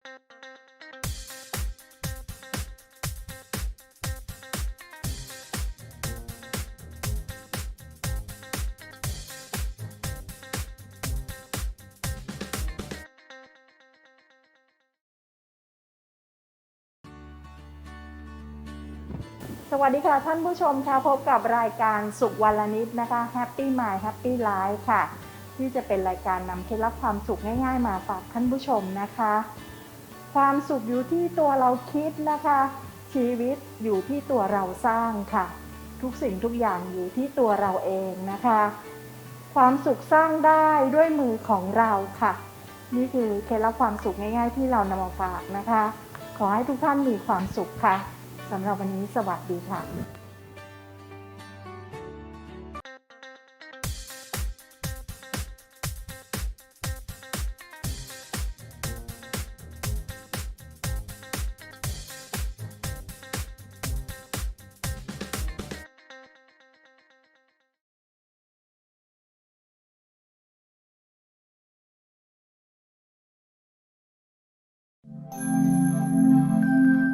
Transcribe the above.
สวัสดีค่ะท่านผู้ชมค่ะพบกับรายการสุขวันละนิดนะคะ Happy Mind Happy Life ค่ะ ที่จะเป็นรายการนำเคล็ดลับความสุขง่ายๆ มาฝากท่านผู้ชมนะคะ ความสุขอยู่ที่ตัวเราคิดนะคะ ชีวิตอยู่ที่ตัวเราสร้างค่ะ ทุกสิ่งทุกอย่างอยู่ที่ตัวเราเองนะคะ ความสุขสร้างได้ด้วยมือของเราค่ะ นี่คือเคล็ดลับความสุขง่าย ๆ ที่เรานำมาฝากนะคะ ขอให้ทุกท่านมีความสุขค่ะสำหรับวันนี้สวัสดีค่ะ เ